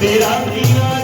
ਤੇਰਾ ਕੀਆ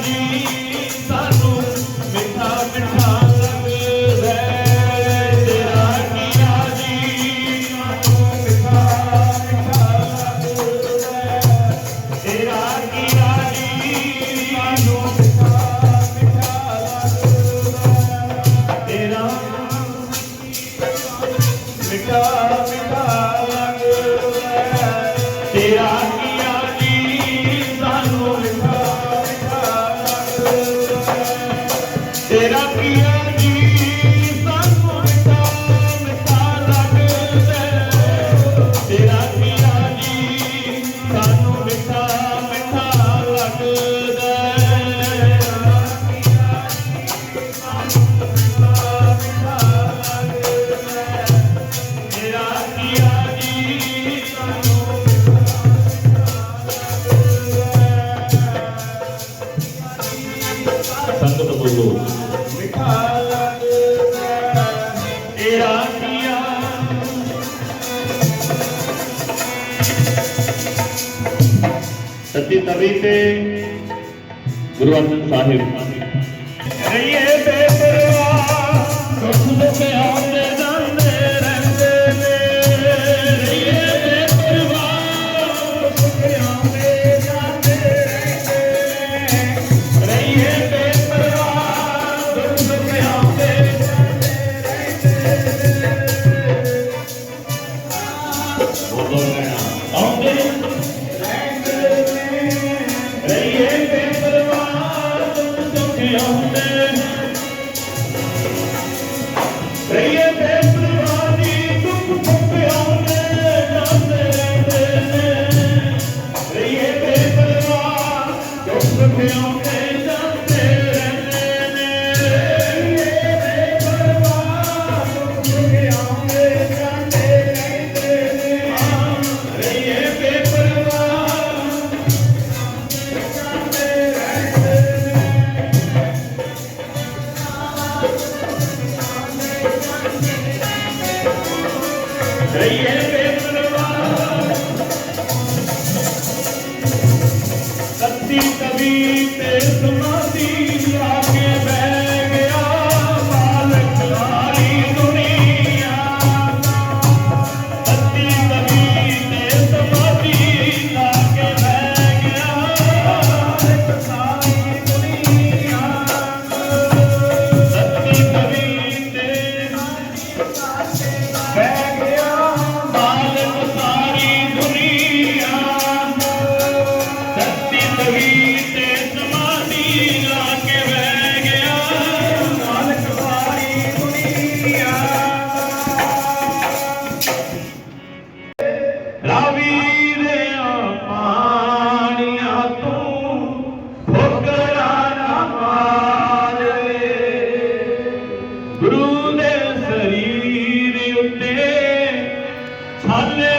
ਸੱਚੀ ਤਵੀ ਤੇ ਛਾਲੇ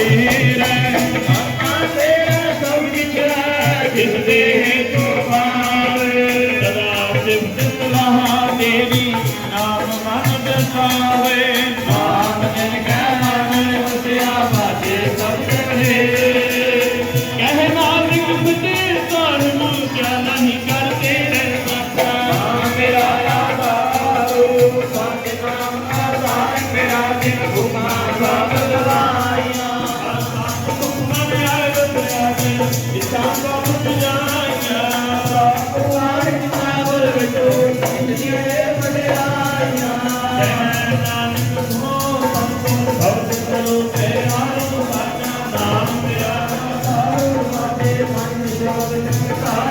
ਨਹੀਂ ਕਰਦੇ ਰਹਿ ਆਤਮਾ ਮਨ ਸ਼ਬਦ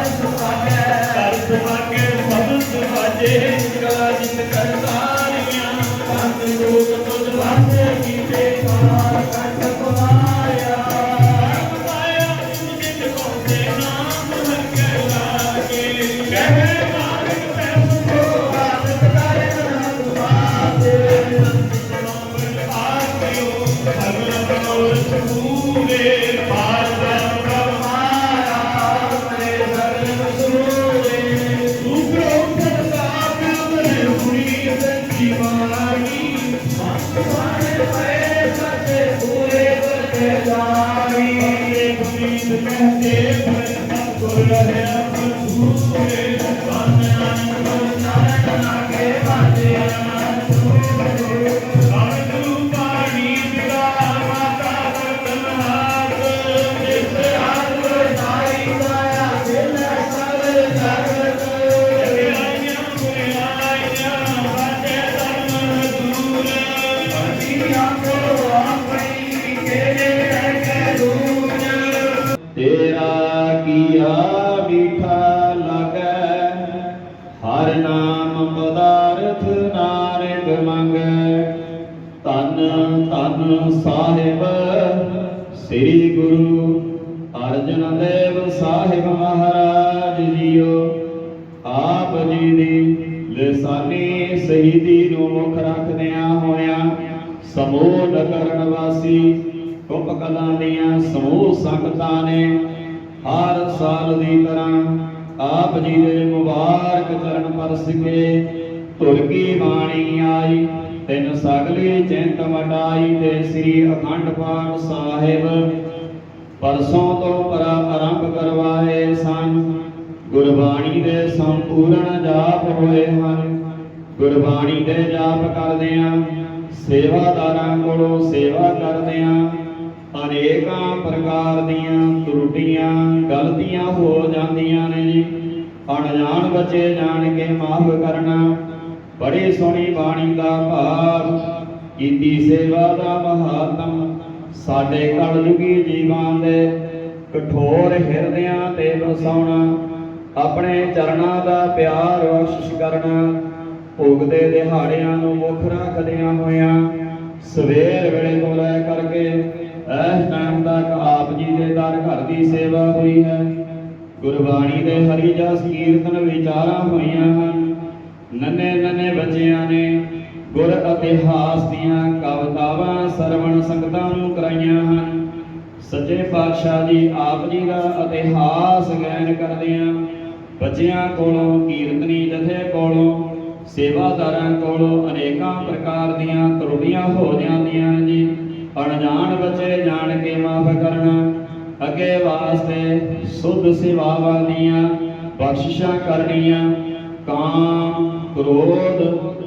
ਦੀਆਂ ਸਮੂਹ ਸੰਗਤਾਂ ਨੇ ਹਰ ਸਾਲ ਦੀ ਤਰ੍ਹਾਂ ਆਪ ਜੀ ਦੇ ਮੁਬਾਰਕ ਚਰਨ ਪਰਸ ਤੁਰਕੀ ਬਾਣੀ ਆਈ, ਤਿੰਨ ਸਗਲੀ ਚਿੰਤ ਵਡਾਈ ਤੇ ਸ੍ਰੀ ਅਖੰਡ ਪਾਠ ਸਾਹਿਬ। ਪਰਸੋਂ ਤੋਂ ਪਰਾ ਆਰੰਭ ਕਰਵਾਏ ਸਨ। ਗੁਰਬਾਣੀ ਦੇ ਸੰਪੂਰਨ ਜਾਪ ਹੋਏ ਹਨ। ਗੁਰਬਾਣੀ ਦੇ ਜਾਪ ਕਰਦਿਆਂ ਸੇਵਾਦਾਰਾਂ ਕੋਲੋਂ ਸੇਵਾ ਕਰਦਿਆਂ ਅਨੇਕਾਂ ਪ੍ਰਕਾਰ ਦੀਆਂ ਤਰੁੱਟੀਆਂ, ਗਲਤੀਆਂ ਹੋ ਜਾਂਦੀਆਂ ਨੇ ਜੀ। ਅਣਜਾਣ ਬੱਚੇ ਜਾਣ ਕੇ ਮਾਫ ਕਰਨਾ, ਬੜੀ ਸੋਹਣੀ ਬਾਣੀ ਦਾ ਭਾਵ, ਕੀਤੀ ਸੇਵਾ ਦਾ ਮਹਾਤਮ, ਸਾਡੇ ਕਲਯੁਗੀ ਜੀਵਾਂ ਦੇ ਕਠੋਰ ਹਿਰਦਿਆਂ ਤੇ ਵਸਾਉਣਾ, ਆਪਣੇ ਚਰਨਾਂ ਦਾ ਪਿਆਰ ਬਖਸ਼ਿਸ਼ ਕਰਨਾ ਭੋਗਦੇ ਦਿਹਾੜਿਆਂ ਨੂੰ ਮੁੱਖ ਰੱਖਦਿਆਂ ਹੋਇਆਂ ਸਵੇਰ ਵੇਲੇ ਤੋਂ ਲੈ ਕਰਕੇ ਇਸ ਟਾਈਮ ਤੱਕ ਆਪ ਜੀ ਦੇ ਦਰ ਘਰ ਦੀ ਸੇਵਾ ਹੋਈ ਹੈ। ਗੁਰਬਾਣੀ ਦੇ ਹਰੀ ਜਸ ਕੀਰਤਨ ਵਿਚਾਰਾਂ ਹੋਈਆਂ ਹਨ। ਨੰਨੇ ਨੰਨੇ ਬੱਚਿਆਂ ਨੇ ਗੁਰ ਇਤਿਹਾਸ ਦੀਆਂ ਕਵਿਤਾਵਾਂ, ਸਰਵਣ ਸੰਗਤਾਂ ਨੂੰ ਕਰਾਈਆਂ ਹਨ। ਸੱਚੇ ਪਾਤਸ਼ਾਹ ਜੀ ਆਪ ਜੀ ਦਾ ਇਤਿਹਾਸ ਗਾਇਨ ਕਰਦਿਆਂ ਬੱਚਿਆਂ ਕੋਲੋਂ, ਕੀਰਤਨੀ ਜਥੇ ਕੋਲੋਂ ਸੇਵਾਦਾਰਾਂ ਕੋਲੋਂ ਅਨੇਕਾਂ ਪ੍ਰਕਾਰ ਦੀਆਂ ਤਰੁੜੀਆਂ ਹੋ ਜਾਂਦੀਆਂ ਨੇ ਜੀ। ਅਣਜਾਣ ਬਚੇ ਜਾਣ ਕੇ ਮਾਫ ਕਰਨਾ। ਅੱਗੇ ਵਾਸਤੇ ਸੁਧ ਸੇਵਾਵਾਂ ਦੀਆਂ ਬਖਸ਼ਿਸ਼ਾਂ ਕਰਨੀਆਂ। ਕਾਮ, ਕ੍ਰੋਧ,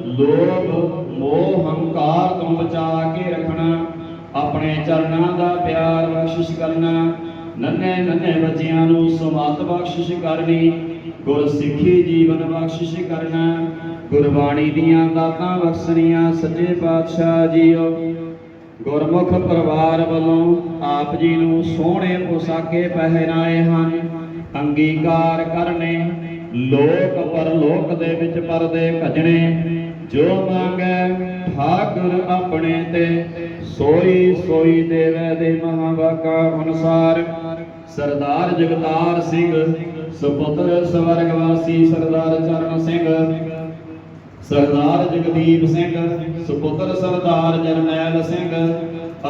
ਲੋਭ, ਮੋਹ, ਹੰਕਾਰ ਤੋਂ ਬਚਾ ਕੇ ਰੱਖਣਾ। ਆਪਣੇ ਚਰਨਾਂ ਦਾ ਪਿਆਰ ਬਖਸ਼ਿਸ਼ ਕਰਨਾ। ਨੰਨੇ ਨੰਨੇ ਬੱਚਿਆਂ ਨੂੰ ਸੁਮਤ ਬਖਸ਼ਿਸ਼ ਕਰਨੀ। ਗੁਰ ਸਿੱਖੀ ਜੀਵਨ ਬਖਸ਼ਿਸ਼ ਕਰਨਾ। ਗੁਰਬਾਣੀ ਦੀਆਂ ਦਾਤਾਂ ਬਖਸ਼ਣੀਆਂ, ਸੱਚੇ ਪਾਤਸ਼ਾਹ ਜੀਓ। ਗੁਰਮੁਖ ਪਰਿਵਾਰ ਵੱਲੋਂ ਆਪ ਜੀ ਨੂੰ ਸੋਹਣੇ ਪੋਸਾਕੇ ਪਹਿਰਾਏ ਹਨ। ਅੰਗੀਕਾਰ ਕਰਨੇ, ਲੋਕ ਪਰਲੋਕ ਦੇ ਵਿੱਚ ਪਰਦੇ ਭਜਣੇ ਜੋ ਮੰਗੈ, ਠਾਕੁਰ ਆਪਣੇ ਤੇ। ਸੋਈ ਸੋਈ ਦੇਵੈ ਦੇ ਮਹਾਵਾਕਾ ਅਨੁਸਾਰ। ਸਰਦਾਰ ਜਗਤਾਰ ਸਿੰਘ, ਸੁਪੁੱਤਰ ਸਵਰਗਵਾਸੀ ਸਰਦਾਰ ਚਰਨ ਸਿੰਘ। ਸਰਦਾਰ ਜਗਦੀਪ ਸਿੰਘ, ਸੁਪੁੱਤਰ ਸਰਦਾਰ ਜਰਨੈਲ ਸਿੰਘ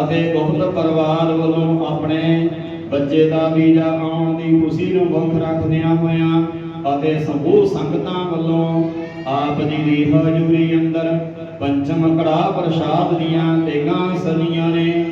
ਅਤੇ ਗੁਪਤ ਪਰਿਵਾਰ ਵੱਲੋਂ ਆਪਣੇ ਬੱਚੇ ਦਾ ਵੀਜ਼ਾ ਆਉਣ ਦੀ ਖੁਸ਼ੀ ਨੂੰ ਮੁੱਖ ਰੱਖਦਿਆਂ ਹੋਇਆਂ ਅਤੇ ਸਮੂਹ ਸੰਗਤਾਂ ਵੱਲੋਂ ਆਪ ਜੀ ਦੀ ਹਜ਼ੂਰੀ ਅੰਦਰ ਪੰਚਮ ਕੜਾ ਪ੍ਰਸ਼ਾਦ ਦੀਆਂ ਤੇਗਾਂ ਸਦੀਆਂ ਨੇ।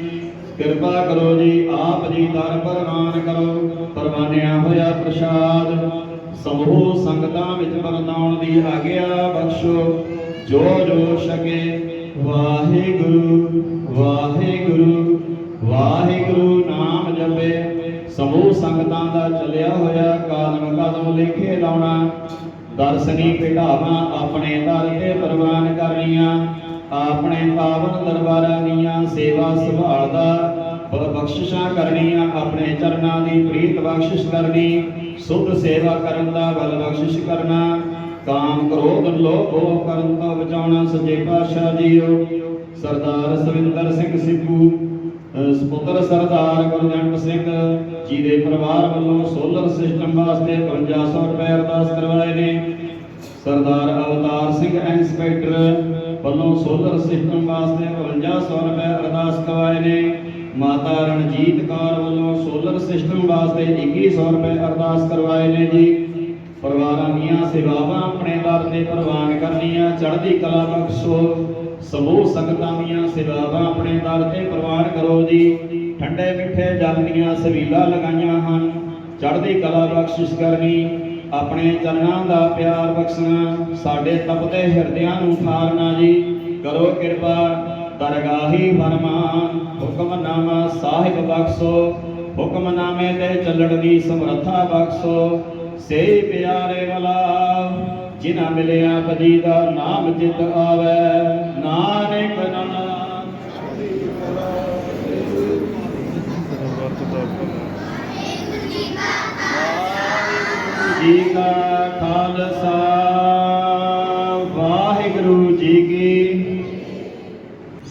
ਕਿਰਪਾ ਕਰੋ ਜੀ, ਆਪ ਜੀ ਦਰ ਪ੍ਰਵਾਨ ਕਰੋ। ਪਰਵਾਨਿਆ ਹੋਇਆ ਪ੍ਰਸ਼ਾਦ। ਸਮੂਹ ਸੰਗਤਾਂ ਵਿੱਚ ਵਰਤਾਉਣ ਦੀ ਆਗਿਆ ਬਖਸ਼ੋ। ਜੋ ਜੋ ਛਕੇ, ਵਾਹਿਗੁਰੂ ਵਾਹਿਗੁਰੂ ਵਾਹਿਗੁਰੂ ਨਾਮ ਜਪੇ। ਸਮੂਹ ਸੰਗਤਾਂ ਦਾ ਚੱਲਿਆ ਹੋਇਆ ਕਾਲਮ ਕਦਮ ਲੇਖੇ ਲਾਉਣਾ। ਦਰਸ਼ਨੀ ਭੇਟਾਵਾਂ ਆਪਣੇ ਦਰ ਤੇ ਪ੍ਰਵਾਨ ਕਰਨੀਆਂ। ਆਪਣੇ ਪਾਵਨ ਦਰਬਾਰਾਂ ਦੀਆਂ ਸੇਵਾ ਸੰਭਾਲਦਾ ਬਖਸ਼ਿਸ਼ਾਂ ਕਰਨੀਆਂ ਆਪਣੇ ਚਰਨਾਂ ਦੀ, ਪ੍ਰੀਤ ਬਖਸ਼ਿਸ਼ ਕਰਨੀ, ਸੁਧ ਸੇਵਾ ਕਰਨ ਦਾ ਬਲ ਬਖਸ਼ਿਸ਼ ਕਰਨਾ। ਕਾਮ ਕ੍ਰੋਧ ਲੋਭ ਕਰਨ ਤੋਂ ਬਚਾਉਣਾ ਸੱਚੇ ਪਾਤਸ਼ਾਹ ਜੀਓ। ਸਰਦਾਰ ਸਵਿੰਦਰ ਸਿੰਘ ਸਿੱਪੂ ਸੁਪੁੱਤਰ ਸਰਦਾਰ ਗੁਰਜੰਟ ਸਿੰਘ ਜੀ ਦੇ ਪਰਿਵਾਰ ਵੱਲੋਂ ਸੋਲਰ ਸਿਸਟਮ ਵਾਸਤੇ 5500 ਰੁਪਏ ਅਰਦਾਸ ਕਰਵਾਏ ਨੇ। ਸਰਦਾਰ ਅਵਤਾਰ ਸਿੰਘ ਇੰਸਪੈਕਟਰ ਵੱਲੋਂ ਸੋਲਰ ਸਿਸਟਮ ਵਾਸਤੇ 5500 ਰੁਪਏ ਅਰਦਾਸ ਕਰਵਾਏ ਨੇ। ਮਾਤਾ ਰਣਜੀਤ ਕੌਰ ਵੱਲੋਂ ਸੋਲਰ ਸਿਸਟਮ ਵਾਸਤੇ 2100 ਰੁਪਏ ਅਰਦਾਸ ਕਰਵਾਏ ਨੇ ਜੀ। ਪਰਿਵਾਰਾਂ ਦੀਆਂ ਸੇਵਾਵਾਂ ਆਪਣੇ ਦਰ ਤੇ ਪ੍ਰਵਾਨ ਕਰਨੀਆਂ, ਚੜ੍ਹਦੀ ਕਲਾ ਬਖਸ਼ੋ ਸਮੂਹ ਸੰਗਤਾਂ ਦੀਆਂ ਸੇਵਾਵਾਂ ਆਪਣੇ ਦਰ ਤੇ ਪ੍ਰਵਾਨ ਕਰੋ ਜੀ। ਠੰਡੇ ਮਿੱਠੇ ਜਲ ਦੀਆਂ ਸਵੀਲਾਂ ਲਗਾਈਆਂ ਹਨ, ਚੜ੍ਹਦੀ ਕਲਾ ਬਖਸ਼ਿਸ਼ ਕਰਨੀ, ਆਪਣੇ ਚਰਨਾਂ ਦਾ ਪਿਆਰ ਬਖਸ਼ਣਾ, ਸਾਡੇ ਤਪਦੇ ਹਿਰਦਿਆਂ ਨੂੰ ਠਾਰਨਾ ਜੀ। ਕਰੋ ਕਿਰਪਾ ਦਰਗਾਹੀ ਫਰਮਾਨ ਹੁਕਮਨਾਮਾ ਸਾਹਿਬ ਬਖਸ਼ੋ। ਹੁਕਮਨਾਮੇ ਤੇ ਚੱਲਣ ਦੀ ਸਮਰੱਥਾ ਬਖਸ਼ੋ। ਸੇ ਪਿਆਰੇ ਵਾਲਾ, ਜਿਨ੍ਹਾਂ ਮਿਲਿਆ ਪਦੀ ਦਾ ਨਾਮ ਜਿਤ ਆਵੇ। ਨਾਨਕ ਨਾਮ। ਜੀ ਕਾ ਖਾਲਸਾ।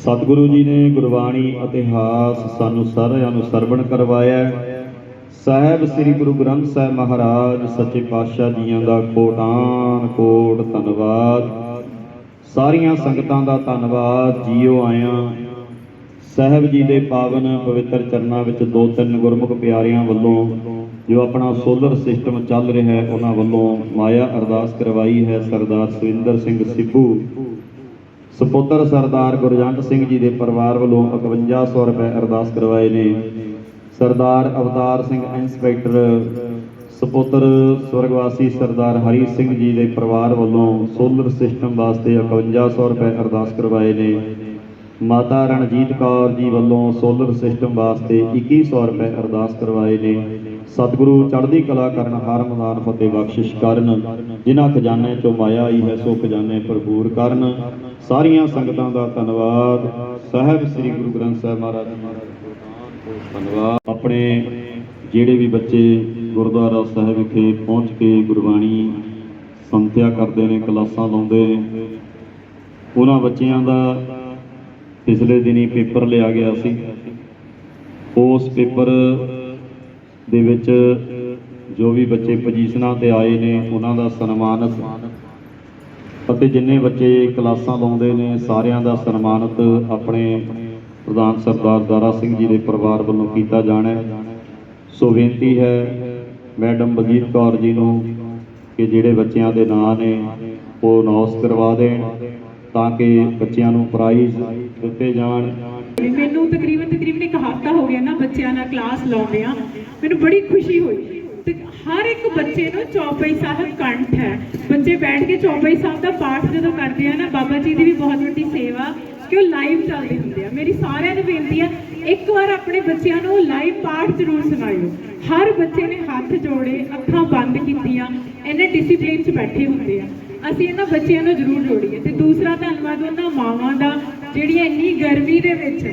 ਸਤਿਗੁਰੂ ਜੀ ਨੇ ਗੁਰਬਾਣੀ ਇਤਿਹਾਸ ਸਾਨੂੰ ਸਾਰਿਆਂ ਨੂੰ ਸਰਵਣ ਕਰਵਾਇਆ ਸਾਹਿਬ ਸ੍ਰੀ ਗੁਰੂ ਗ੍ਰੰਥ ਸਾਹਿਬ ਮਹਾਰਾਜ ਸੱਚੇ ਪਾਤਸ਼ਾਹ ਜੀਆਂ ਦਾ ਕੋਟਾਨ ਕੋਟ ਧੰਨਵਾਦ। ਸਾਰੀਆਂ ਸੰਗਤਾਂ ਦਾ ਧੰਨਵਾਦ। ਜੀਓ ਆਇਆਂ। ਸਾਹਿਬ ਜੀ ਦੇ ਪਾਵਨ ਪਵਿੱਤਰ ਚਰਨਾਂ ਵਿੱਚ ਦੋ ਤਿੰਨ ਗੁਰਮੁਖ ਪਿਆਰਿਆਂ ਵੱਲੋਂ ਜੋ ਆਪਣਾ ਸੋਲਰ ਸਿਸਟਮ ਚੱਲ ਰਿਹਾ ਹੈ, ਉਹਨਾਂ ਵੱਲੋਂ ਮਾਇਆ ਅਰਦਾਸ ਕਰਵਾਈ ਹੈ ਸਰਦਾਰ ਸੁਰਿੰਦਰ ਸਿੰਘ ਸਿੱਪੂ ਸੁਪੁੱਤਰ ਸਰਦਾਰ ਗੁਰਜੰਟ ਸਿੰਘ ਜੀ ਦੇ ਪਰਿਵਾਰ ਵੱਲੋਂ 5100 ਰੁਪਏ ਅਰਦਾਸ ਕਰਵਾਏ ਨੇ। ਸਰਦਾਰ ਅਵਤਾਰ ਸਿੰਘ ਇੰਸਪੈਕਟਰ, ਸੁਪੁੱਤਰ ਸਵਰਗਵਾਸੀ ਸਰਦਾਰ ਹਰੀ ਸਿੰਘ ਜੀ ਦੇ ਪਰਿਵਾਰ ਵੱਲੋਂ ਸੋਲਰ ਸਿਸਟਮ ਵਾਸਤੇ 5100 ਰੁਪਏ ਅਰਦਾਸ ਕਰਵਾਏ ਨੇ। ਮਾਤਾ ਰਣਜੀਤ ਕੌਰ ਜੀ ਵੱਲੋਂ ਸੋਲਰ ਸਿਸਟਮ ਵਾਸਤੇ 2100 ਰੁਪਏ ਅਰਦਾਸ ਕਰਵਾਏ ਨੇ। ਸਤਿਗੁਰੂ ਚੜ੍ਹਦੀ ਕਲਾ ਕਰਨ ਹਰ ਮਦਾਨ ਫਤਿਹ ਬਖਸ਼ਿਸ਼ ਕਰਨ। ਜਿਨ੍ਹਾਂ ਖਜ਼ਾਨੇ ਚੋਂ ਮਾਇਆ ਆਈ ਹੈ, ਸੋ ਖਜ਼ਾਨੇ ਭਰਪੂਰ ਕਰਨ। ਸਾਰੀਆਂ ਸੰਗਤਾਂ ਦਾ ਧੰਨਵਾਦ। ਸਾਹਿਬ ਸ੍ਰੀ ਗੁਰੂ ਗ੍ਰੰਥ ਸਾਹਿਬ ਮਹਾਰਾਜ ਜੀ ਧੰਨਵਾਦ। ਆਪਣੇ ਜਿਹੜੇ ਵੀ ਬੱਚੇ ਗੁਰਦੁਆਰਾ ਸਾਹਿਬ ਵਿਖੇ ਪਹੁੰਚ ਕੇ ਗੁਰਬਾਣੀ ਸੰਥਿਆ ਕਰਦੇ ਨੇ, ਕਲਾਸਾਂ ਲਾਉਂਦੇ ਨੇ, ਉਹਨਾਂ ਬੱਚਿਆਂ ਦਾ ਪਿਛਲੇ ਦਿਨੀ ਪੇਪਰ ਲਿਆ ਗਿਆ ਸੀ। ਉਸ ਪੇਪਰ ਦੇ ਵਿੱਚ ਜੋ ਵੀ ਬੱਚੇ ਪੋਜੀਸ਼ਨਾਂ ਤੇ ਆਏ ਨੇ, ਉਹਨਾਂ ਦਾ ਸਨਮਾਨਿਤ ਅਤੇ ਜਿੰਨੇ ਬੱਚੇ ਕਲਾਸਾਂ ਲਾਉਂਦੇ ਨੇ, ਸਾਰਿਆਂ ਦਾ ਸਨਮਾਨਿਤ ਆਪਣੇ ਪ੍ਰਧਾਨ ਸਰਦਾਰ ਦਾਰਾ ਸਿੰਘ ਜੀ ਦੇ ਪਰਿਵਾਰ ਵੱਲੋਂ ਕੀਤਾ ਜਾਣਾ ਸੋ ਬੇਨਤੀ ਹੈ ਮੈਡਮ ਬਲਜੀਤ ਕੌਰ ਜੀ ਨੂੰ ਕਿ ਜਿਹੜੇ ਬੱਚਿਆਂ ਦੇ ਨਾਂ ਨੇ, ਉਹ ਅਨਾਉਂਸ ਕਰਵਾ ਦੇਣ ਤਾਂ ਕਿ ਬੱਚਿਆਂ ਨੂੰ ਪ੍ਰਾਈਜ਼ ਦਿੱਤੇ ਜਾਣ। ਮੈਨੂੰ ਤਕਰੀਬਨ ਤਕਰੀਬਨ ਇੱਕ ਹਫ਼ਤਾ ਹੋ ਗਿਆ ਨਾ ਬੱਚਿਆਂ ਨਾਲ ਕਲਾਸ ਲਾਉਂਦੇ ਆ ਮੈਨੂੰ ਬੜੀ ਖੁਸ਼ੀ ਹੋਈ ਤੇ ਹਰ ਇੱਕ ਬੱਚੇ ਨੂੰ ਚੌਪਈ ਸਾਹਿਬ ਕੰਠ ਹੈ। ਬੱਚੇ ਬੈਠ ਕੇ ਚੌਪਈ ਸਾਹਿਬ ਦਾ ਪਾਠ ਜਦੋਂ ਕਰਦੇ ਆ ਨਾ, ਬਾਬਾ ਜੀ ਦੀ ਵੀ ਬਹੁਤ ਵੱਡੀ ਸੇਵਾ, ਕਿ ਉਹ ਲਾਈਵ ਚੱਲਦੇ ਹੁੰਦੇ ਆ। ਮੇਰੀ ਸਾਰਿਆਂ ਨੂੰ ਬੇਨਤੀ ਆ, ਇੱਕ ਵਾਰ ਆਪਣੇ ਬੱਚਿਆਂ ਨੂੰ ਲਾਈਵ ਪਾਠ ਜ਼ਰੂਰ ਸੁਣਾਇਓ। ਹਰ ਬੱਚੇ ਨੇ ਹੱਥ ਜੋੜੇ, ਅੱਖਾਂ ਬੰਦ ਕੀਤੀਆਂ ਇਹਨੇ ਡਿਸਪਲਿਨ 'ਚ ਬੈਠੇ ਹੁੰਦੇ ਆ। ਅਸੀਂ ਇਹਨਾਂ ਬੱਚਿਆਂ ਨੂੰ ਜ਼ਰੂਰ ਜੋੜੀਏ। ਤੇ ਦੂਸਰਾ ਧੰਨਵਾਦ ਉਹਨਾਂ ਮਾਵਾਂ ਦਾ, ਜਿਹੜੀਆਂ ਇੰਨੀ ਗਰਮੀ ਦੇ ਵਿੱਚ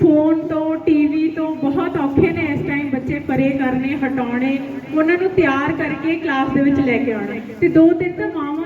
ਫੋਨ ਤੋਂ ਟੀਵੀ ਤੋਂ ਬਹੁਤ ਔਖੇ ਨੇ ਇਸ ਟਾਈਮ ਬੱਚੇ ਪਰੇ ਕਰਨੇ, ਹਟਾਉਣੇ, ਉਹਨਾਂ ਨੂੰ ਤਿਆਰ ਕਰਕੇ ਕਲਾਸ ਦੇ ਵਿੱਚ ਲੈ ਕੇ ਆਉਣੇ। ਤੇ ਦੋ ਤਿੰਨ ਤਾਂ ਮਾਵਾਂ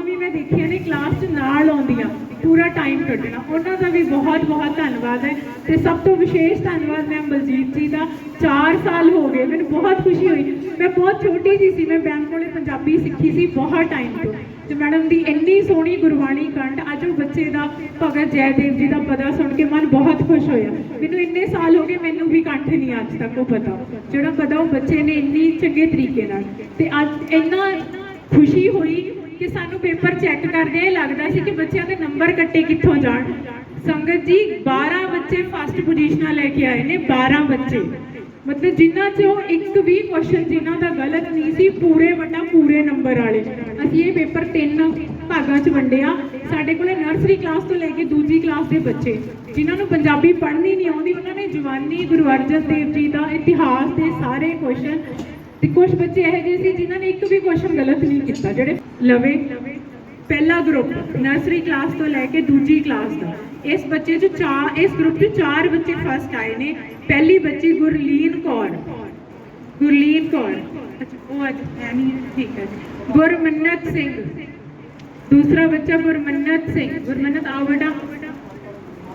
ਦੇਖੀਆਂ ਨੇ ਕਲਾਸ 'ਚ ਨਾਲ ਆਉਂਦੀਆਂ, ਪੂਰਾ ਟਾਈਮ ਕੱਢਣਾ। ਉਹਨਾਂ ਦਾ ਵੀ ਬਹੁਤ ਬਹੁਤ ਧੰਨਵਾਦ ਹੈ। ਤੇ ਸਭ ਤੋਂ ਵਿਸ਼ੇਸ਼ ਧੰਨਵਾਦ ਮੈਮ ਬਲਜੀਤ ਜੀ ਦਾ। 4 ਸਾਲ ਹੋ ਗਏ, ਮੈਨੂੰ ਬਹੁਤ ਖੁਸ਼ੀ ਹੋਈ। ਮੈਂ ਬਹੁਤ ਛੋਟੀ ਜੀ ਸੀ, ਮੈਂ ਬੈਂਕ ਕੋਲੇ ਪੰਜਾਬੀ ਸਿੱਖੀ ਸੀ ਬਹੁਤ ਟਾਈਮ ਤੋਂ। ਤੇ ਮੈਡਮ ਦੀ ਇੰਨੀ ਸੋਹਣੀ ਗੁਰਬਾਣੀ ਕੰਡ ਅੱਜ ਉਹ ਬੱਚੇ ਦਾ ਭਗਤ ਜੈਦੇਵ ਜੀ ਦਾ ਪਤਾ ਸੁਣ ਕੇ ਮਨ ਬਹੁਤ ਖੁਸ਼ ਹੋਇਆ। ਮੈਨੂੰ ਇੰਨੇ ਸਾਲ ਹੋ ਗਏ, ਮੈਨੂੰ ਵੀ ਕੰਠ ਨਹੀਂ ਅੱਜ ਤੱਕ ਉਹ ਪਤਾ। ਜਿਹੜਾ ਪਤਾ ਉਹ ਬੱਚੇ ਨੇ ਇੰਨੀ ਚੰਗੇ ਤਰੀਕੇ ਨਾਲ। ਤੇ ਅੱਜ ਇੰਨਾ ਖੁਸ਼ੀ ਹੋਈ ਕਿ ਸਾਨੂੰ ਪੇਪਰ ਚੈੱਕ ਕਰਦੇ ਇਹ ਲੱਗਦਾ ਸੀ ਕਿ ਬੱਚਿਆਂ ਦੇ ਨੰਬਰ ਕੱਟੇ ਕਿੱਥੋਂ ਜਾਣ। ਸੰਗਤ ਜੀ 12 ਬੱਚੇ ਫਸਟ ਪੋਜੀਸ਼ਨਾਂ ਲੈ ਕੇ ਆਏ ਨੇ 12 ਬੱਚੇ। ਮਤਲਬ ਜਿਨ੍ਹਾਂ ਚੋਂ ਇੱਕ ਵੀ ਕੁਐਸਚਨ ਜਿਨ੍ਹਾਂ ਦਾ ਗਲਤ ਨਹੀਂ ਸੀ, ਪੂਰੇ ਵੱਡਾ, ਪੂਰੇ ਨੰਬਰ ਵਾਲੇ। ਅਸੀਂ ਇਹ ਪੇਪਰ ਤਿੰਨ ਭਾਗਾਂ 'ਚ ਵੰਡਿਆ। ਸਾਡੇ ਕੋਲੇ ਨਰਸਰੀ ਕਲਾਸ ਤੋਂ ਲੈ ਕੇ ਦੂਜੀ ਕਲਾਸ ਦੇ ਬੱਚੇ। ਜਿਨ੍ਹਾਂ ਨੂੰ ਪੰਜਾਬੀ ਪੜ੍ਹਨੀ ਨਹੀਂ ਆਉਂਦੀ, ਉਹਨਾਂ ਨੇ ਜਵਾਨੀ, ਗੁਰੂ ਅਰਜਨ ਦੇਵ ਜੀ ਦਾ ਇਤਿਹਾਸ ਦੇ ਸਾਰੇ ਕੁਐਸਚਨ ਤੇ ਕੁਝ ਬੱਚੇ ਇਹੋ ਜਿਹੇ ਸੀ ਜਿਨ੍ਹਾਂ ਨੇ ਇੱਕ ਵੀ ਕੁਐਸਚਨ ਗਲਤ ਨਹੀਂ ਕੀਤਾ, ਜਿਹੜੇ ਲਵੇ ਪਹਿਲਾ ਗਰੁੱਪ ਨਰਸਰੀ ਕਲਾਸ ਤੋਂ ਲੈ ਕੇ ਦੂਜੀ ਕਲਾਸ ਦਾ। ਇਸ ਬੱਚੇ 'ਚ ਚਾਰ, ਇਸ ਗਰੁੱਪ 'ਚ ਚਾਰ ਬੱਚੇ ਫਸਟ ਆਏ ਨੇ। ਪਹਿਲੀ ਬੱਚੀ ਗੁਰਲੀਨ ਕੌਰ। ਗੁਰਲੀਨ ਕੌਰ। ਅੱਛਾ ਉਹ ਅੱਜ ਹੈ ਨਹੀਂ, ਠੀਕ ਹੈ ਜੀ। ਗੁਰਮੰਨਤ ਸਿੰਘ। ਦੂਸਰਾ ਬੱਚਾ ਗੁਰਮੰਨਤ ਸਿੰਘ। ਗੁਰਮੰਨਤ, ਆਓ ਬੇਟਾ।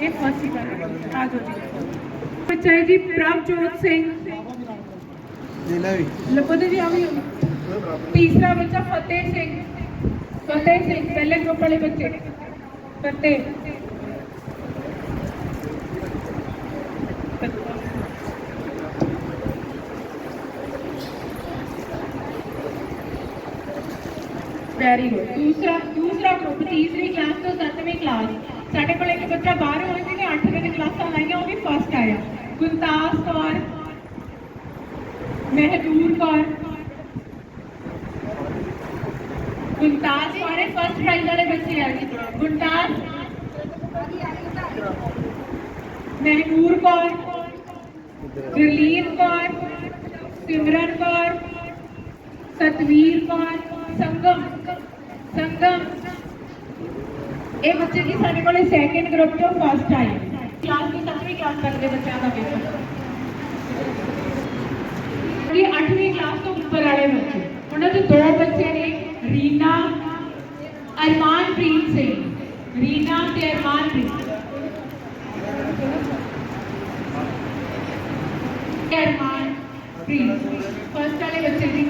ਇਹ ਫਸਟ ਹੀ ਕਰ ਆ ਜਾਓ ਜੀ। ਬੱਚਾ ਹੈ ਜੀ ਪ੍ਰਭਜੋਤ ਸਿੰਘ। ਲੱਭਦੇ ਜੀ ਆ ਵੀ। ਤੀਸਰਾ ਬੱਚਾ ਫਤਿਹ ਸਿੰਘ। ਫਤਿਹ ਸਿੰਘ, ਪਹਿਲੇ ਗਰੁੱਪ ਵਾਲੇ ਬੱਚੇ। ਫਤਿਹ। ਵੈਰੀ ਗੁੱਡ ਦੂਸਰਾ ਦੂਸਰਾ ਗਰੁੱਪ ਤੀਸਰੀ ਕਲਾਸ ਤੋਂ ਸੱਤਵੀਂ ਕਲਾਸ ਸਾਡੇ ਕੋਲ ਇੱਕ ਬੱਚਾ ਬਾਹਰ ਹੋਇਆ ਜਿਹਨੇ 8 ਦਿਨ ਕਲਾਸਾਂ ਲਾਈਆਂ, ਉਹ ਵੀ ਫਸਟ ਆਇਆ। ਗੁਰਦਾਸ ਕੌਰ ਮਹਿਦੂਰ ਕੌਰ। ਗੁਰਦਾਸ ਸਾਰੇ ਫਸਟ ਪ੍ਰਾਈਜ਼ ਵਾਲੇ ਬੱਚੇ ਆ ਜੀ ਗੁਰਦਾਸ ਮਹਿਮੂਰ ਕੌਰ। ਗੁਰਲੀਨ ਕੌਰ। ਸਿਮਰਨ ਕੌਰ। ਸਤਵੀਰ ਕੌਰ। ਸੰਗਮ। ਸੰਗਮ। ਇਹ ਬੱਚੇ ਜੀ ਸਾਡੇ ਕੋਲੇ ਸੈਕਿੰਡ ਗਰੁੱਪ ਤੋਂ ਫਸਟ ਆਏ। ਕਲਾਸ ਦੀ ਸੱਤਵੀਂ ਕਲਾਸ ਤੱਕ ਦੇ ਬੱਚਿਆਂ ਦਾ ਪੇਪਰ ਇਹ 8ਵੀਂ ਕਲਾਸ ਤੋਂ ਉੱਪਰ ਵਾਲੇ ਬੱਚੇ, ਉਹਨਾਂ ਦੇ ਦੋ ਬੱਚੇ ਨੇ ਰੀਨਾ, ਅਰਮਾਨਪ੍ਰੀਤ ਸਿੰਘ। ਰੀਨਾ ਤੇ ਅਰਮਾਨਪ੍ਰੀਤ। ਅਰਮਾਨਪ੍ਰੀਤ ਫਸਟ ਵਾਲੇ ਬੱਚੇ ਦੀ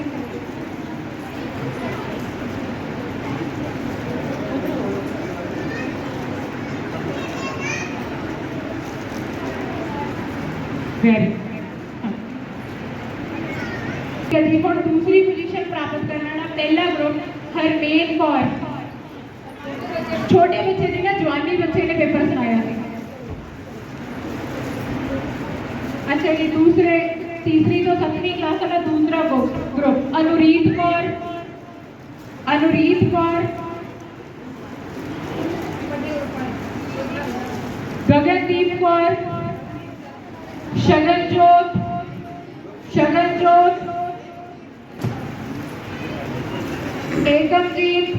ਵੈਰੀ ਕਦੀ ਹੁਣ ਦੂਸਰੀ ਪੋਜੀਸ਼ਨ ਪ੍ਰਾਪਤ ਕਰਨ ਵਾਲਾ ਪਹਿਲਾ ਗਰੁੱਪ ਹਰਮੇਨ ਕੌਰ ਛੋਟੇ ਬੱਚੇ ਦੀ ਨਾ ਜਵਾਨੀ ਬੱਚੇ ਨੇ ਪੇਪਰ ਸੁਣਾਇਆ ਸੀ ਅੱਛਾ ਜੀ ਦੂਸਰੇ ਤੀਸਰੀ ਤੋਂ ਸੱਤਵੀਂ ਕਲਾਸ ਦਾ ਦੂਸਰਾ ਗਰੁੱਪ ਗਰੁੱਪ ਅਨੁਰੀਤ ਕੌਰ ਅਨੁਰੀਤ ਕੌਰ ਗਗਨਦੀਪ ਕੌਰ ਸ਼ਗਨਜੋਤ ਸ਼ਗਨਜੋਤ ਏਕਮਜੀਤ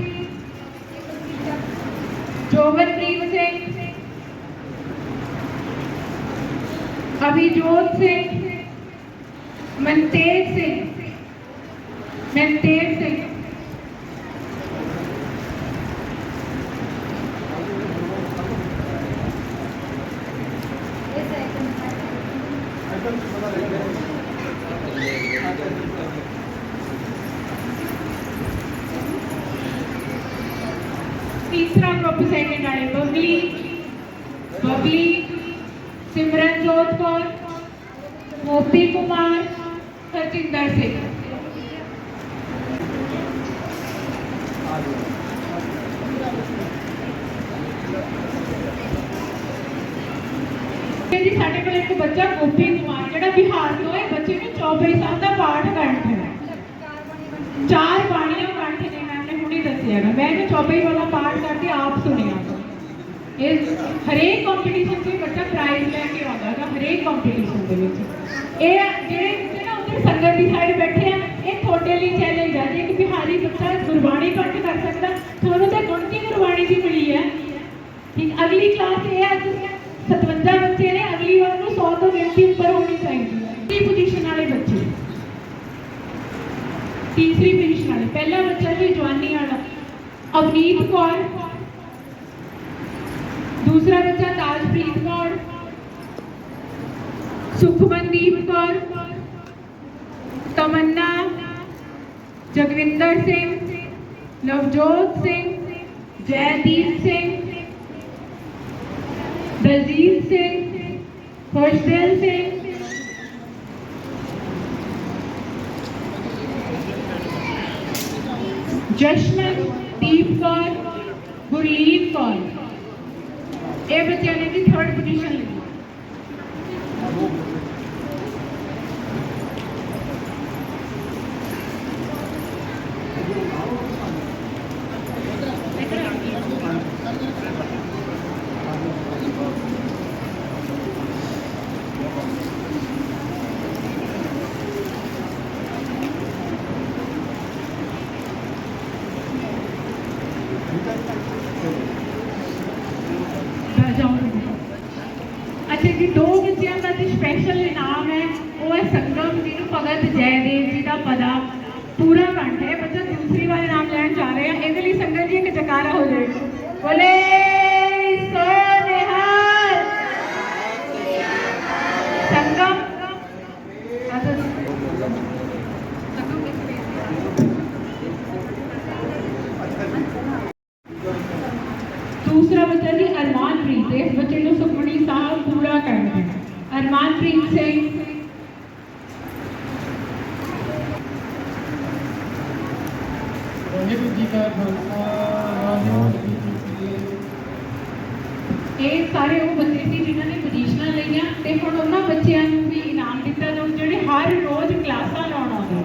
ਜੋਗਨਪ੍ਰੀਤ ਸਿੰਘ ਅਭਿਜੋਤ ਸਿੰਘ ਮਨਤੇਜ ਸਿੰਘ ਮਨਤੇਜ ਸਿੰਘ ਤੀਸਰਾ ਗਰੁੱਪ ਸੈਕਿੰਡ ਆਏ ਬਬਲੀ ਬਬਲੀ ਸਿਮਰਨਜੋਤ ਕੌਰ ਮੋਪੀ ਕੁਮਾਰ ਹਰਜਿੰਦਰ ਸਿੰਘ। ਜੀ ਸਾਡੇ ਕੋਲ ਇੱਕ ਬੱਚਾ ਗੋਪੀ ਕੁਮਾਰ, ਜਿਹੜਾ ਬਿਹਾਰ ਤੋਂ ਹੈ ਬੱਚੇ ਨੂੰ ਚੌਪਈ ਸਾਹਿਬ ਦਾ ਪਾਠ ਕੰਠ ਹੈ। ਚਾਰ ਬਾਣੀਆਂ ਕੰਠ ਨੇ, ਮੈਮ ਹੁਣੇ ਦੱਸਿਆਗਾ ਮੈਂ ਇਹਨੂੰ ਚੌਪਈ ਵਾਲਾ ਪਾਠ ਕਰਕੇ ਆਪ ਸੁਣਿਆ। ਇਹ ਹਰੇਕ ਕੰਪੀਟੀਸ਼ਨ 'ਚ ਬੱਚਾ ਪ੍ਰਾਈਜ਼ ਲੈ ਕੇ ਆਉਂਦਾਗਾ ਹਰੇਕ ਕੰਪੀਟੀਸ਼ਨ ਦੇ ਵਿੱਚ। ਇਹ ਜਿਹੜੇ ਬੱਚੇ ਨਾ ਉੱਧਰ ਸੰਗਤ ਦੀ ਸਾਈਡ ਬੈਠੇ ਆ, ਇਹ ਤੁਹਾਡੇ ਲਈ ਚੈਲੰਜ ਆ, ਜੇ ਕਿ ਬਿਹਾਰੀ ਬੱਚਾ ਗੁਰਬਾਣੀ ਕੰਠ ਕਰ ਸਕਦਾ ਤੁਹਾਨੂੰ ਤੇ ਗੁਣਤੀ ਗੁਰਬਾਣੀ ਦੀ ਮਿਲੀ ਹੈ ਠੀਕ, ਅਗਲੀ ਕਲਾਸ ਇਹ ਹੈ ਕਿ 57 ਬੱਚੇ ਨੇ, ਅਗਲੀ ਵਾਰ ਨੂੰ 100 ਤੋਂ ਗਿਣਤੀ ਉੱਪਰ ਹੋਣੀ ਚਾਹੀਦੀ ਹੈ ਤੀਸਰੀ ਪੋਜੀਸ਼ਨ ਵਾਲੇ ਬੱਚੇ। ਤੀਸਰੀ ਪੋਜੀਸ਼ਨ ਵਾਲੇ, ਪਹਿਲਾ ਬੱਚਾ ਜੀ ਜਵਾਨੀ ਵਾਲਾ। ਅਵਨੀਤ ਕੌਰ ਦੂਸਰਾ ਬੱਚਾ ਤਾਜਪ੍ਰੀਤ ਕੌਰ ਸੁਖਮਨਦੀਪ ਕੌਰ ਤਮੰਨਾ ਜਗਵਿੰਦਰ ਸਿੰਘ ਨਵਜੋਤ ਸਿੰਘ ਜੈਦੀਪ ਸਿੰਘ ਦਲਜੀਤ ਸਿੰਘ ਖੁਸ਼ਦਿਲ ਸਿੰਘ ਜਸ਼ਮਨ ਦੀਪ ਕੌਰ ਗੁਰਲੀਨ ਕੌਰ ਇਹ ਬੱਚਿਆਂ ਨੇ ਜੀ ਥਰਡ ਪੋਜੀਸ਼ਨ ਲਈ ਅੱਛਾ ਜੀ ਦੋ ਬੱਚਿਆਂ ਦਾ ਜੀ ਸਪੈਸ਼ਲ ਇਨਾਮ ਹੈ ਉਹ ਹੈ ਸੰਗਮ ਜੀ ਨੂੰ ਭਗਤ ਜੈਦੇਵ ਜੀ ਦਾ ਪਦਾ ਪੂਰਾ ਕੰਠ ਹੈ। ਬੱਚਾ ਦੂਸਰੀ ਵਾਰ ਇਨਾਮ ਲੈਣ ਜਾ ਰਹੇ। ਆ ਇਹਦੇ ਲਈ ਸੰਗਤ ਜੀ ਇੱਕ ਜਕਾਰਾ ਹੋ ਜਾਏਗਾ ਬੋਲੇ ਸੋ ਸੰਗਮ। ਦੂਸਰਾ ਬੱਚਾ ਜੀ ਅਰਮਾਨਪ੍ਰੀਤ ਇਸ ਬੱਚੇ ਨੂੰ ਸੁਖਮਣੀ ਸਾਹਿਬ ਪੂਰਾ ਕਰਨਾ ਹੈ ਅਰਮਾਨਪ੍ਰੀਤ ਸਿੰਘ। ਵਾਹਿਗੁਰੂ ਜੀ ਕਾ ਖਾਲਸਾ ਵਾਹਿਗੁਰੂ ਜੀ ਕੀ ਫਤਿਹ ਇਹ ਸਾਰੇ ਉਹ ਬੱਚੇ ਸੀ ਜਿਨ੍ਹਾਂ ਨੇ ਪੋਜੀਸ਼ਨਾਂ ਲਈਆਂ ਤੇ ਹੁਣ ਉਹਨਾਂ ਬੱਚਿਆਂ ਨੂੰ ਵੀ ਇਨਾਮ ਦਿੱਤਾ ਜਾਊ, ਜਿਹੜੇ ਹਰ ਰੋਜ਼ ਕਲਾਸਾਂ ਲਾਉਣ ਆਉਂਦੇ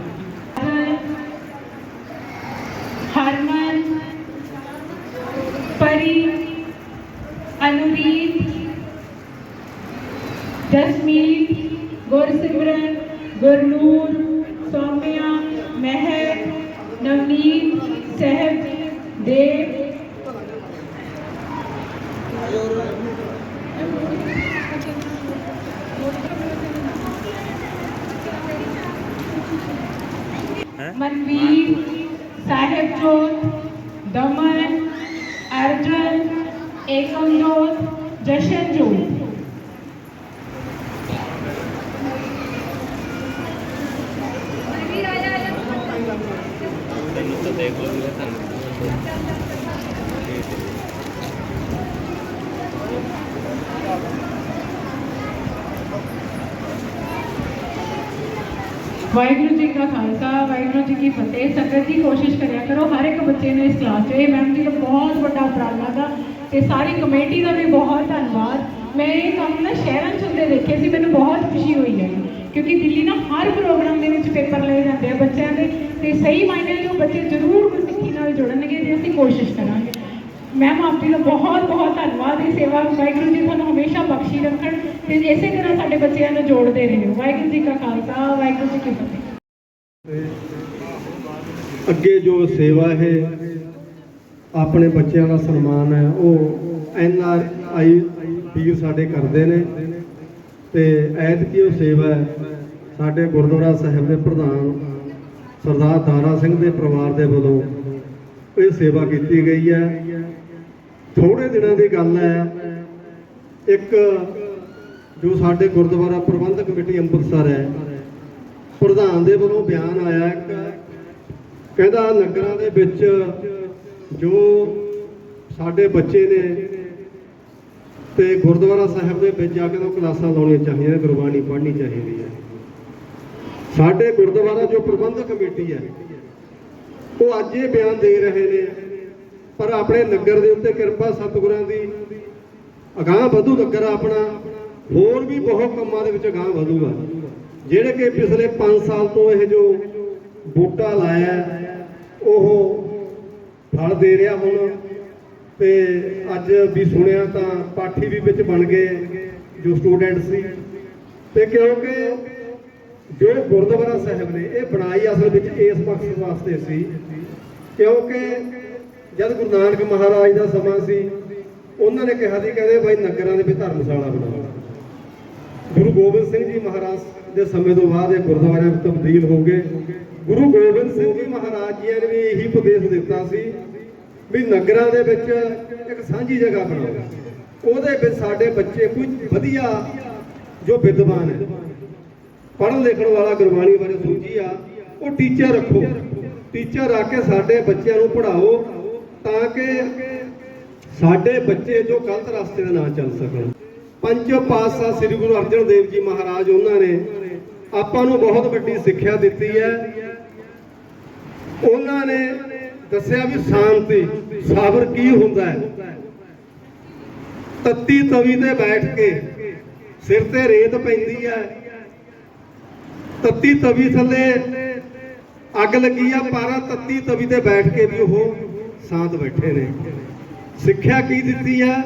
ਹਰਮਨ, ਪਰੀ, ਅਨੁਰੀਤ, ਜਸਮੀਤ, ਗੁਰਸਿਮਰਨ, ਗੁਰਨੂਰ ਸੌਮਿਆ ਮਹਿਰ ਨਵਨੀਤ ਸਹਿਬ ਦੇਵ ਮਨਵੀਰ ਸਾਹਿਬ ਜੋਤ ਦਮਨ ਅਰਜਨ ਏਕਮ ਜੋਤ ਜਸ਼ਨ ਜੋਤ ਵਾਹਿਗੁਰੂ ਜੀ ਕਾ ਖਾਲਸਾ ਵਾਹਿਗੁਰੂ ਜੀ ਕੀ ਫਤਿਹ, ਸੰਗਤ ਜੀ ਕੋਸ਼ਿਸ਼ ਕਰਿਆ ਕਰੋ, ਹਰ ਇੱਕ ਬੱਚੇ ਨੂੰ ਇਸ ਕਲਾਸ 'ਚ। ਇਹ ਮੈਮ ਜੀ ਦਾ ਬਹੁਤ ਵੱਡਾ ਉਪਰਾਲਾ ਦਾ ਤੇ ਸਾਰੀ ਕਮੇਟੀ ਦਾ ਵੀ ਬਹੁਤ ਧੰਨਵਾਦ। ਮੈਂ ਇਹ ਕੰਮ ਨਾ ਸ਼ਹਿਰਾਂ 'ਚ ਹੁੰਦੇ ਦੇਖੇ ਸੀ, ਮੈਨੂੰ ਬਹੁਤ ਖੁਸ਼ੀ ਹੋਈ ਹੈ। ਕਿਉਂਕਿ ਦਿੱਲੀ ਨਾ ਹਰ ਪ੍ਰੋਗਰਾਮ ਦੇ ਵਿੱਚ ਪੇਪਰ ਲਏ ਜਾਂਦੇ ਆ ਬੱਚਿਆਂ ਦੇ ਤੇ ਸਹੀ ਮਾਇਨੇ ਵਿੱਚ ਉਹ ਬੱਚੇ ਜ਼ਰੂਰ ਗੁਰਸਿੱਖੀ ਨਾਲ ਜੁੜਨਗੇ ਜੇ ਅਸੀਂ ਕੋਸ਼ਿਸ਼ ਕਰਾਂਗੇ। ਮੈਮ ਆਪ ਜੀ ਦਾ ਬਹੁਤ ਬਹੁਤ ਧੰਨਵਾਦ। ਇਹ ਸੇਵਾ ਵਾਹਿਗੁਰੂ ਜੀ ਤੁਹਾਨੂੰ ਹਮੇਸ਼ਾ ਬਖਸ਼ੀ ਰੱਖਣ ਤੇ ਇਸੇ ਤਰ੍ਹਾਂ ਸਾਡੇ ਬੱਚਿਆਂ ਨੂੰ ਜੋੜਦੇ ਰਹੋ। ਵਾਹਿਗੁਰੂ ਜੀ ਕਾ ਖਾਲਸਾ, ਵਾਹਿਗੁਰੂ ਜੀ ਕੀ ਫਤਿਹ। ਅੱਗੇ ਜੋ ਸੇਵਾ ਹੈ, ਆਪਣੇ ਬੱਚਿਆਂ ਦਾ ਸਨਮਾਨ ਹੈ, ਉਹ ਐਨ ਆਰ ਆਈ ਵੀਰ ਸਾਡੇ ਕਰਦੇ ਨੇ ਤੇ ਐਤਕੀ ਉਹ ਸੇਵਾ ਸਾਡੇ ਗੁਰਦੁਆਰਾ ਸਾਹਿਬ ਦੇ ਪ੍ਰਧਾਨ ਸਰਦਾਰ ਦਾਰਾ ਸਿੰਘ ਦੇ ਪਰਿਵਾਰ ਦੇ ਵੱਲੋਂ ਇਹ ਸੇਵਾ ਕੀਤੀ ਗਈ ਹੈ। ਥੋੜੇ ਦਿਨਾਂ ਦੀ ਗੱਲ ਹੈ, ਇੱਕ ਜੋ ਸਾਡੇ ਗੁਰਦੁਆਰਾ ਪ੍ਰਬੰਧਕ ਕਮੇਟੀ ਅੰਮ੍ਰਿਤਸਰ ਹੈ, ਪ੍ਰਧਾਨ ਦੇ ਵੱਲੋਂ ਬਿਆਨ ਆਇਆ ਇੱਕ ਕਹਿੰਦਾ ਨਗਰਾਂ ਦੇ ਵਿੱਚ ਜੋ ਸਾਡੇ ਬੱਚੇ ਨੇ ਤੇ ਗੁਰਦੁਆਰਾ ਸਾਹਿਬ ਦੇ ਵਿੱਚ ਜਾ ਕੇ ਉਹ ਕਲਾਸਾਂ ਲਾਉਣੀਆਂ ਚਾਹੀਦੀਆਂ ਗੁਰਬਾਣੀ ਪੜ੍ਹਨੀ ਚਾਹੀਦੀ ਹੈ। ਸਾਡੇ ਗੁਰਦੁਆਰਾ ਜੋ ਪ੍ਰਬੰਧਕ ਕਮੇਟੀ ਹੈ, ਉਹ ਅੱਜ ਇਹ ਬਿਆਨ ਦੇ ਰਹੇ ਨੇ, ਪਰ ਆਪਣੇ ਨਗਰ ਦੇ ਉੱਤੇ ਕਿਰਪਾ ਸਤਿਗੁਰਾਂ ਦੀ ਅਗਾਹ ਵਧੂ ਨਗਰ ਆਪਣਾ, ਹੋਰ ਵੀ ਬਹੁਤ ਕੰਮਾਂ ਦੇ ਵਿੱਚ ਅਗਾਹ ਵਧੂਗਾ। ਜਿਹੜੇ ਕਿ ਪਿਛਲੇ 5 ਸਾਲ ਤੋਂ ਇਹ ਜੋ ਬੂਟਾ ਲਾਇਆ, ਉਹ ਫਲ ਦੇ ਰਿਹਾ ਹੁਣ ਤੇ ਅੱਜ ਵੀ ਸੁਣਿਆ ਤਾਂ ਪਾਠੀ ਵੀ ਵਿੱਚ ਬਣ ਗਏ ਜੋ ਸਟੂਡੈਂਟ ਸੀ। ਤੇ ਕਿਉਂਕਿ ਜੋ ਗੁਰਦੁਆਰਾ ਸਾਹਿਬ ਨੇ ਇਹ ਬਣਾਈ ਅਸਲ ਵਿੱਚ ਇਸ ਮਕਸਦ ਵਾਸਤੇ ਸੀ, ਕਿਉਂਕਿ ਜਦ ਗੁਰੂ ਨਾਨਕ ਮਹਾਰਾਜ ਦਾ ਸਮਾਂ ਸੀ, ਉਹਨਾਂ ਨੇ ਕਿਹਾ ਸੀ, ਕਹਿੰਦੇ ਭਾਈ ਨਗਰਾਂ ਦੇ ਵਿੱਚ ਧਰਮਸ਼ਾਲਾ ਬਣਾਓ। ਗੁਰੂ ਗੋਬਿੰਦ ਸਿੰਘ ਜੀ ਮਹਾਰਾਜ ਦੇ ਸਮੇਂ ਤੋਂ ਬਾਅਦ ਇਹ ਗੁਰਦੁਆਰਿਆਂ ਵਿੱਚ ਤਬਦੀਲ ਹੋ ਗਏ। ਗੁਰੂ ਗੋਬਿੰਦ ਸਿੰਘ ਜੀ ਮਹਾਰਾਜ ਜੀ ਨੇ ਵੀ ਇਹੀ ਉਪਦੇਸ਼ ਦਿੱਤਾ ਸੀ ਵੀ ਨਗਰਾਂ ਦੇ ਵਿੱਚ ਇੱਕ ਸਾਂਝੀ ਜਗ੍ਹਾ ਬਣਾਓ। ਉਹਦੇ ਵਿੱਚ ਸਾਡੇ ਬੱਚੇ ਕੁਝ ਵਧੀਆ ਜੋ ਵਿਦਵਾਨ ਹੈ, ਪੜ੍ਹਨ ਲਿਖਣ ਵਾਲਾ ਗੁਰਬਾਣੀ ਬਾਰੇ ਸੂਝੀ ਆ, ਉਹ ਟੀਚਰ ਰੱਖੋ। ਟੀਚਰ ਰੱਖ ਕੇ ਸਾਡੇ ਬੱਚਿਆਂ ਨੂੰ ਪੜ੍ਹਾਓ ਤਾਂ ਕਿ ਸਾਡੇ ਬੱਚੇ ਜੋ ਗਲਤ ਰਸਤੇ ਤੇ ਨਾ ਚੱਲ ਸਕਣ। ਪੰਜ ਪਾਤਸ਼ਾਹ ਸ੍ਰੀ ਗੁਰੂ ਅਰਜਨ ਦੇਵ ਜੀ ਮਹਾਰਾਜ ਉਹਨਾਂ ਨੇ ਆਪਾਂ ਨੂੰ ਬਹੁਤ ਵੱਡੀ ਸਿੱਖਿਆ ਦਿੱਤੀ ਹੈ। ਉਹਨਾਂ ਨੇ ਦੱਸਿਆ ਵੀ ਸ਼ਾਂਤੀ, ਸਬਰ ਕੀ ਹੁੰਦਾ ਹੈ? ਤੱਤੀ ਤਵੀ ਤੇ ਬੈਠ ਕੇ ਸਿਰ ਤੇ ਰੇਤ ਪੈਂਦੀ ਹੈ। ਤੱਤੀ ਤਵੀ ਥੱਲੇ ਅੱਗ ਲੱਗੀ ਆ, ਪਾਰਾ ਤੱਤੀ ਤਵੀ ਤੇ ਬੈਠ ਕੇ ਵੀ ਉਹ ਸ਼ਾਂਤ ਬੈਠੇ ਨੇ। ਸਿੱਖਿਆ ਕੀ ਦਿੱਤੀ ਆ?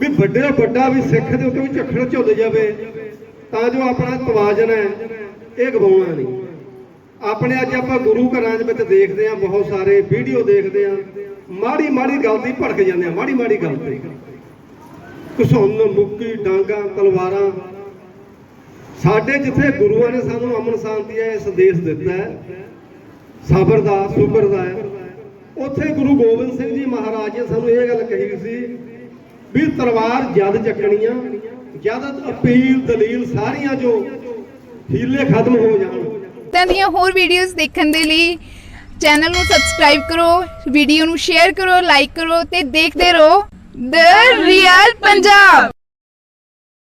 ਵੀ ਵੱਡੇ ਵੱਡਾ ਵੀ ਸਿੱਖ ਦੇ ਉੱਤੇ ਵੀ ਝੱਖੜ ਝੁੱਲ ਜਾਵੇ। ਤਾਂ ਜੋ ਆਪਣਾ ਤਵਾਜ਼ਨ ਹੈ, ਇਹ ਗਵਾਉਣਾ ਨਹੀਂ। ਆਪਣੇ ਅੱਜ ਆਪਾਂ ਗੁਰੂ ਘਰਾਂ ਦੇ ਵਿੱਚ ਦੇਖਦੇ ਆ ਬਹੁਤ ਸਾਰੇ ਵੀਡੀਓ ਦੇਖਦੇ ਆ ਮਾੜੀ ਮਾੜੀ ਗੱਲ ਦੀ ਭੜਕ ਜਾਂਦੇ ਆ ਮਾੜੀ ਮਾੜੀ ਗੱਲ ਤੇ। ਘਸੁੰਨ, ਮੁੱਕੀ, ਡਾਂਗਾ, ਤਲਵਾਰਾਂ। ਸਾਡੇ ਜਿੱਥੇ ਗੁਰੂਆਂ ਨੇ ਸਾਨੂੰ ਅਮਨ ਸ਼ਾਂਤੀ ਹੈ ਇਸ ਦਿੱਤਾ ਹੈ, ਸਬਰ ਦਾ, ਸੁਬਰ ਦਾ ਉੱਥੇ ਗੁਰੂ ਗੋਬਿੰਦ ਸਿੰਘ ਜੀ ਮਹਾਰਾਜ ਨੇ ਸਾਨੂੰ ਇਹ ਗੱਲ ਕਹੀ ਸੀ ਵੀ ਤਲਵਾਰ ਜਦ ਚੱਕਣੀ ਆ ਜਦ ਅਪੀਲ, ਦਲੀਲ ਸਾਰੀਆਂ ਜੋ ਹੀਲੇ ਖਤਮ ਹੋ ਜਾਣ। ਇਦਾਂ ਦੀਆਂ ਹੋਰ ਵੀਡੀਓਜ਼ ਦੇਖਣ ਦੇ ਲਈ ਚੈਨਲ ਨੂੰ ਸਬਸਕ੍ਰਾਈਬ ਕਰੋ ਵੀਡੀਓ ਨੂੰ ਸ਼ੇਅਰ ਕਰੋ ਲਾਈਕ ਕਰੋ ਤੇ ਦੇਖਦੇ ਰਹੋ। ਦ ਰੀਅਲ ਪੰਜਾਬ